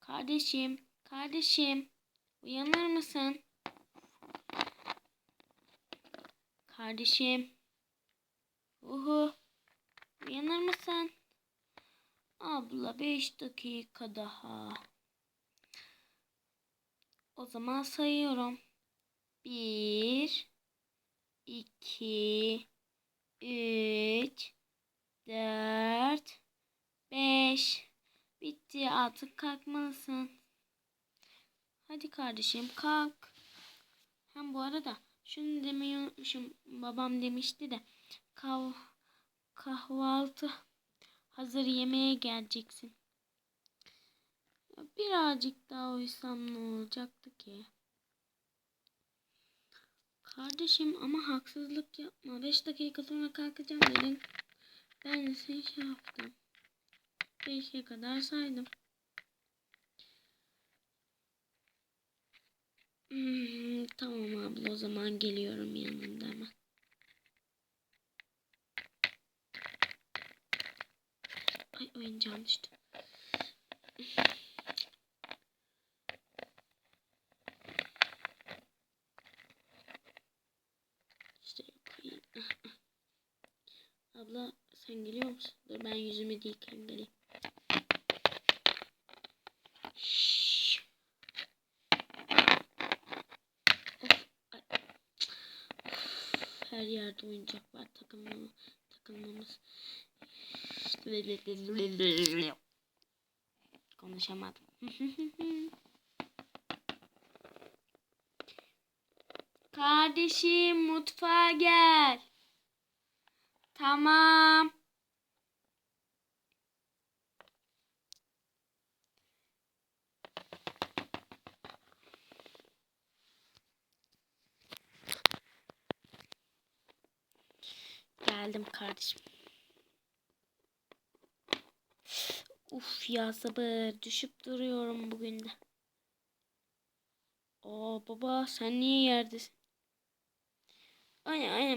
Kardeşim, kardeşim, uyanır mısın? Kardeşim. Uhu. Uyanır mısın? Abla beş dakika daha. O zaman sayıyorum. Bir, iki, üç, dört, beş. Bitti artık kalkmalısın. Hadi kardeşim kalk. Hem bu arada şunu demeyi unutmuşum. Babam demişti de kahvaltı hazır yemeğe geleceksin. Birazcık daha uyusam ne olacaktı ki? Kardeşim ama haksızlık yapma. 5 dakika sonra kalkacağım dedin. Ben de seni şey yaptım. 5'e kadar saydım. Hmm, tamam abla o zaman geliyorum yanında hemen. Ay oyuncağım düştü. İşte koyayım. Abla sen geliyor musun? Dur ben yüzümü değilken geleyim. Her yerde oyuncak var takılmamız. takılmamız. Konuşamadım. Kardeşim mutfağa gel. Tamam. Geldim kardeşim. Uf ya sabır. Düşüp duruyorum bugün de. Aa baba sen niye yerdesin? Ay ay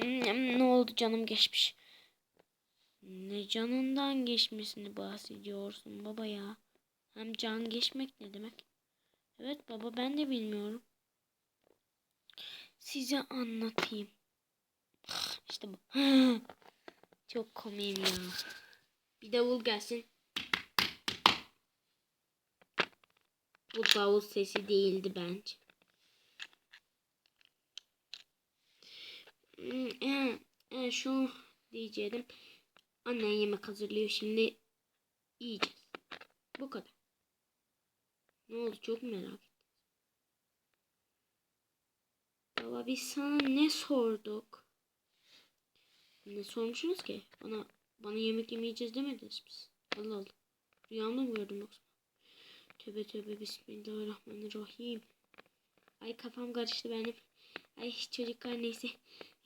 ne oldu canım geçmiş. Ne canından geçmesini bahsediyorsun baba ya. Hem can geçmek ne demek? Evet baba ben de bilmiyorum. Size anlatayım. İşte bu. Çok komik ya. Bir davul gelsin. Bu davul sesi değildi bence. Hmm, e, e, şu diyeceğim. Annen yemek hazırlıyor şimdi yiyeceğiz. Bu kadar. Ne oldu çok merak ettim. Baba biz sana ne sorduk? Ne sormuşsunuz ki? Bana bana yemek yemeyeceğiz demediniz biz. Allah Allah. Rüyamda mı gördüm yoksa? Tövbe tövbe bismillahirrahmanirrahim. Ay kafam karıştı benim. Ay çocuklar neyse.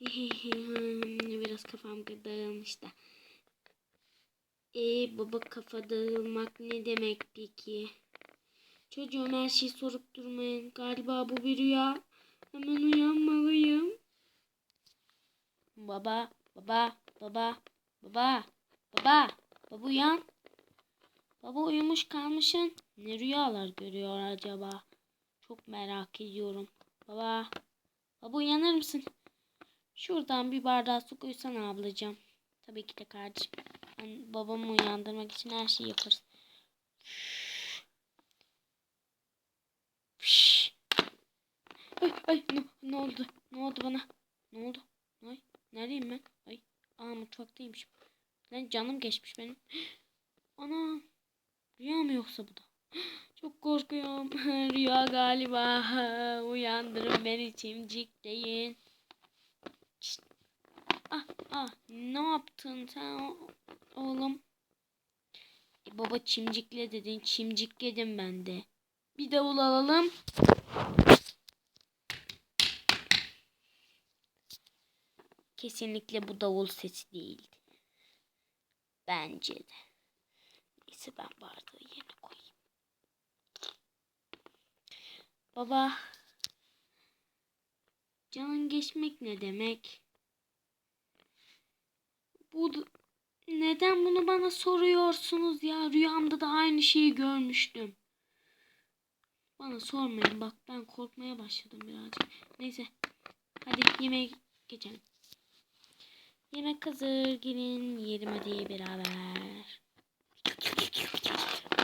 Biraz kafam dağılmış da. E baba kafa dağılmak ne demek peki? Çocuğum her şeyi sorup durmayın. Galiba bu bir rüya. Hemen uyanmalıyım. Baba, baba, baba, baba, baba, baba uyan. Baba uyumuş kalmışsın. Ne rüyalar görüyor acaba? Çok merak ediyorum. Baba, baba uyanır mısın? Şuradan bir bardağı su koysana ablacığım. Tabii ki de kardeşim. Ben babamı uyandırmak için her şeyi yaparız. Ay, ay ne, ne oldu? Ne oldu bana? Ne oldu? Ay, neredeyim ben? Ay, aa mutfaktaymışım. Lan canım geçmiş benim. Ana, rüya mı yoksa bu da? Çok korkuyorum. rüya galiba. Uyandırın beni çimcikleyin. Şşt. Ah, ah, ne yaptın sen oğlum? E, baba çimcikle dedin, çimcikledim ben de. Bir davul alalım. Kesinlikle bu davul sesi değildi. Bence de. Neyse ben bardağı yerine koyayım. Baba. Canın geçmek ne demek? Bu neden bunu bana soruyorsunuz ya? Rüyamda da aynı şeyi görmüştüm. Bana sormayın bak ben korkmaya başladım birazcık. Neyse. Hadi yemeğe geçelim. Yemek hazır. Gelin yiyelim hadi beraber.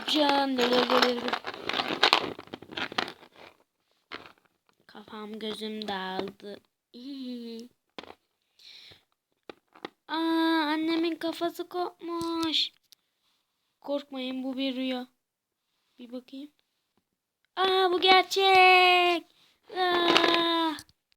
Can. Kafam gözüm dağıldı. Aa, kafası kopmuş. Korkmayın bu bir rüya. Bir bakayım. Aa bu gerçek. Aa.